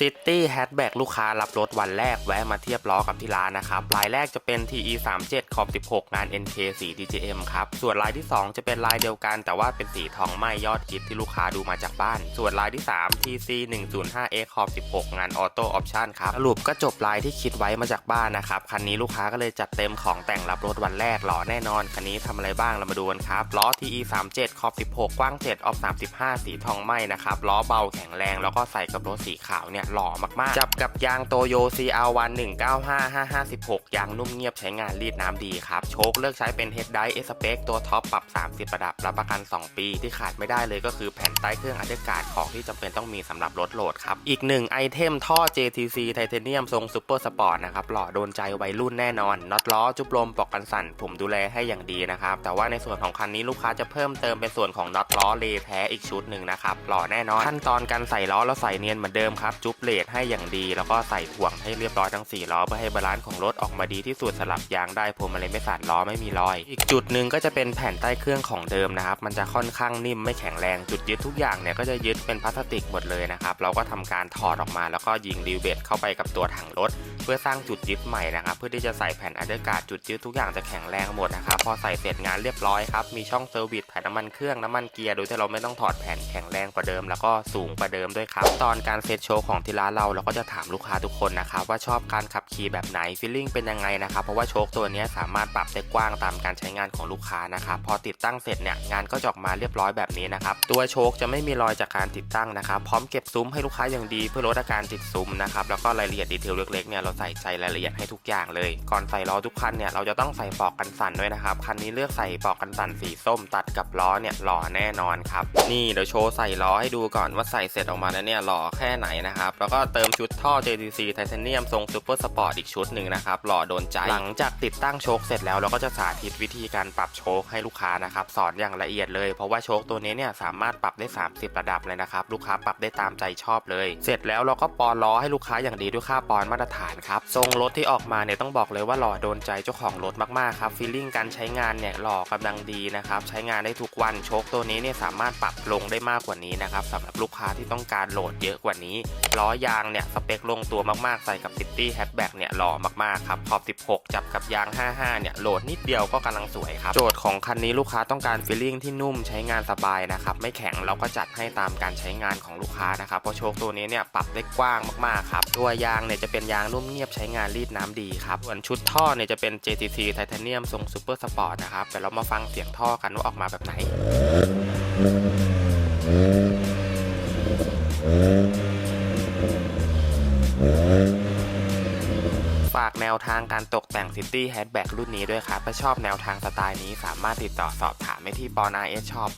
City Hatchback ลูกค้ารับรถวันแรกแวะมาเทียบล้อกับที่ร้านนะครับรายแรกจะเป็น TE 3 7ขอบ16 งาน NK สี DJM ครับ ส่วนลายที่ 2 จะเป็นลายเดียวกัน แต่ว่าเป็นสีทองไหมยอดฮิตที่ลูกค้าดูมาจากบ้าน ส่วนลายที่ 3 TC 105X ขอบ16 งาน Auto Option ครับ สรุปก็จบลายที่คิดไว้มาจากบ้านนะครับ คันนี้ลูกค้าก็เลยจัดเต็มของแต่งรับรถวันแรกหล่อแน่นอน คันนี้ทำอะไรบ้างเรามาดูกันครับ ล้อ TE 3 7ขอบ16 กว้าง 7 ออฟ35 สีทองไหมนะครับ ล้อเบาแข็งแรงแล้วก็ใส่กับรถสีขาวเนี่ยหล่อมากๆ จับกับยางโตโย CR1 195 556 ยางนุ่มเงียบใช้งานรีดน้ำดีครับ โชคเลือกใช้เป็น Head d i เอสเปกตัวท็อปปรับ 30 ระดับ รับประกัน 2 ปีที่ขาดไม่ได้เลยก็คือแผ่นใต้เครื่องอัดอากาศของที่จำเป็นต้องมีสำหรับรถโหลดครับ อีกหนึ่งไอเทมท่อ JTC ไทเทเนียมทรงซูเปอร์สปอร์ตนะครับหล่อโดนใจวัยรุ่นแน่นอนน็อตล้อจุบลมปอกกันสั่นผมดูแลให้อย่างดีนะครับแต่ว่าในส่วนของคันนี้ลูกค้าจะเพิ่มเติมเป็นส่วนของน็อตล้อเลแท้อีกชุดหนึ่งนะครับหล่อแน่นอนขั้นตอนการใส่ล้อแล้วใส่เนียนเหมือนเดิมครับจุบเลดให้อย่างดี แล้วก็ใส่ถ่วงให้เรียบร้อยทั้ง 4 ล้อ เพื่อให้บาลานซ์ของรถออกมาดีที่สุดสลับยางได้พวงมาลัยไม่สั่นล้อไม่มีรอย อีกจุดหนึ่งก็จะเป็นแผ่นใต้เครื่องของเดิมนะครับ มันจะค่อนข้างนิ่มไม่แข็งแรงจุดยึดทุกอย่างเนี่ยก็จะยึดเป็นพลาสติกหมดเลยนะครับเราก็ทำการถอดออกมาแล้วก็ยิงรีเวทเข้าไปกับตัวถังรถ เพื่อสร้างจุดยึดใหม่นะครับเพื่อที่จะใส่แผ่นอัดอากาศจุดยึดทุกอย่างจะแข็งแรงหมดนะครับพอใส่เสร็จงานเรียบร้อยครับมีช่องเซอร์วิสแผ่นน้ำมันเครื่องน้ำมันเกียร์โดยที่เราไม่ต้องถอดแผ่นแข็งแรงกว่าเดิม แล้วก็สูงกว่าเดิมด้วยครับตอนการเซตโชว์ของที่ร้านเราเราก็จะถามลูกค้าทุกคนนะครับว่าชอบการขับขี่แบบไหนฟีลลิ่งเป็นยังไงนะครับเพราะว่าโชคตัวนี้สามารถปรับได้กว้างตามการใช้งานของลูกค้านะครับพอติดตั้งเสร็จเนี่ยงานก็จะออกมาเรียบร้อยแบบนี้นะครับตัวโชคจะไม่มีรอยจากการติดตั้งนะครับพร้อมเก็บซุ้มให้ลูกค้าอย่างดีเพื่อลดอาการติดซุ้มนะครับแล้วก็รายละเอียดดีเทลเล็กๆเนี่ยเราใส่ใจรายละเอียดให้ทุกอย่างเลย ก่อนใส่ล้อทุกคันเนี่ยเราจะต้องใส่ปลอกกันสั่นด้วยนะครับคันนี้เลือกใส่ปลอกกันสั่นสีส้มตัดกับล้อเนี่ยหล่อแน่นอนครับนี่เดี๋ยวโชว์ใส่ล้อให้ดูก่อนว่าใส่เสร็จออกมาแล้วเนี่ยหล่อแค่ไหนนะครับแล้วก็เติมชุดท่อ JTC ไทเทเนียมทรงซูเปอร์สปอร์ตอีกชุดหนึ่งนะครับ หล่อโดนใจ หลังจากติดตั้งโชคเสร็จแล้วเราก็จะสาธิตวิธีการปรับโชคให้ลูกค้านะครับ สอนอย่างละเอียดเลย เพราะว่าโชคตัวนี้เนี่ยสามารถปรับได้ 30 ระดับเลยนะครับ ลูกค้าปรับได้ตามใจชอบเลย เสร็จแล้วเราก็ปอนล้อให้ลูกค้าอย่างดีด้วยค่าปอนมาตรฐานครับ ทรงรถที่ออกมาเนี่ยต้องบอกเลยว่าหล่อโดนใจเจ้าของรถมากๆครับฟีลลิ่งการใช้งานเนี่ยหล่อกำลังดีนะครับใช้งานได้ทุกวันโชคตัวนี้เนี่ยสามารถปรับลงได้มากกว่านี้นะครับสำหรับลูกค้าที่ต้องการโหลดเยอะกว่านี้ล้อยางเนี่ยสเปคลงตัวมากๆ ใส่กับ City Hatchback เนี่ยหล่อมากๆครับขอบ 16 จับกับยาง 55 เนี่ยโหลดนิดเดียวก็กำลังสวยครับ โจทย์ของคันนี้ลูกค้าต้องการฟีลลิ่งที่นุ่มใช้งานสบายนะครับ ไม่แข็งเราก็จัดให้ตามการใช้งานของลูกค้านะครับเพราะโชคตัวนี้เนี่ยปรับได้กว้างมากๆครับตัวยางเนี่ยจะเป็นยางนุ่มเงียบใช้งานรีดน้ำดีครับส่วนชุดท่อเนี่ยจะเป็น JTC ไทเทเนียมทรงซูเปอร์สปอร์ตนะครับเดี๋ยวเรามาฟังเสียงท่อกันว่าออกมาแบบไหนฝ แนวทางการตกแต่งซิตี้แฮชแบ็กรุ่นนี้ด้วยครับ ถ้าชอบแนวทางสไตล์นี้สามารถติดต่อสอบถามได้ที่ปอน i s Shop